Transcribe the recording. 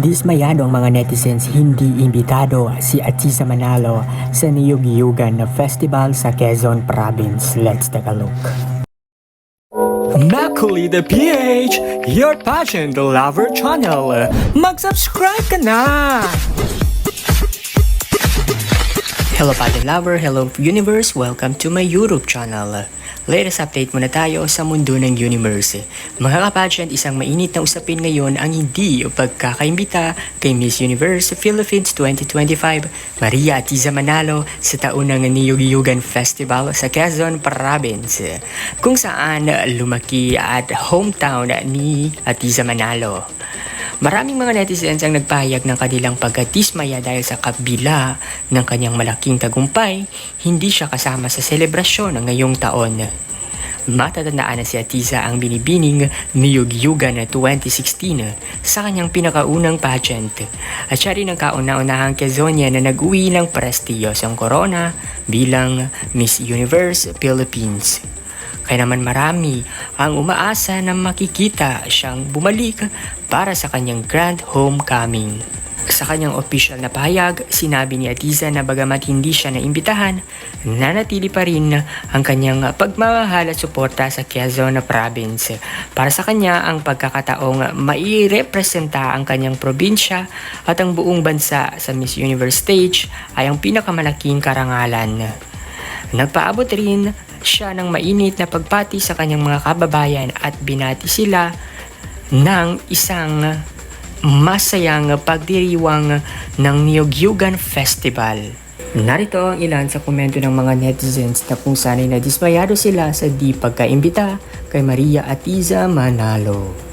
Dismayado ang mga netizens hindi imbitado si Atisa Manalo sa Niyog-Yugan na festival sa Quezon Province. Let's take a look. Maculi the PH, your the lover channel. Mag-subscribe ka na! Hello Pageant Lover, hello Universe, welcome to my YouTube channel. Latest update muna tayo sa mundo ng universe. Mga kapageant, isang mainit na usapin ngayon ang hindi o pagkakaimbita kay Miss Universe Philippines 2025 Maria Atiza Manalo sa taunang Niyog-Yugan Festival sa Quezon Province kung saan lumaki at hometown ni Atiza Manalo. Maraming mga netizens ang nagpahayag ng kanilang pagkatismaya dahil sa kabila ng kanyang malaking tagumpay, hindi siya kasama sa selebrasyon ng ngayong taon. Matatandaan na si Atiza ang binibining Niyog-Yuga na 2016 sa kanyang pinakaunang pageant at siya rin ang kauna-unahang Quezonian na nag-uwi ng prestiyosong corona bilang Miss Universe Philippines. Kaya naman marami ang umaasa na makikita siyang bumalik para sa kanyang grand homecoming. Sa kanyang official na pahayag, sinabi ni Atiza na bagamat hindi siya naimbitahan, nanatili pa rin ang kanyang pagmamahal at suporta sa Quezon Province. Para sa kanya, ang pagkakataong mairepresenta ang kanyang probinsya at ang buong bansa sa Miss Universe stage ay ang pinakamalaking karangalan. Nagpaabot rin siya ng mainit na pagpati sa kanyang mga kababayan at binati sila ng isang masayang pagdiriwang ng Niyog-Yugan Festival. Narito ang ilan sa komento ng mga netizens na kung sana'y nadismayado sila sa di pagkaimbita kay Maria Atiza Manalo.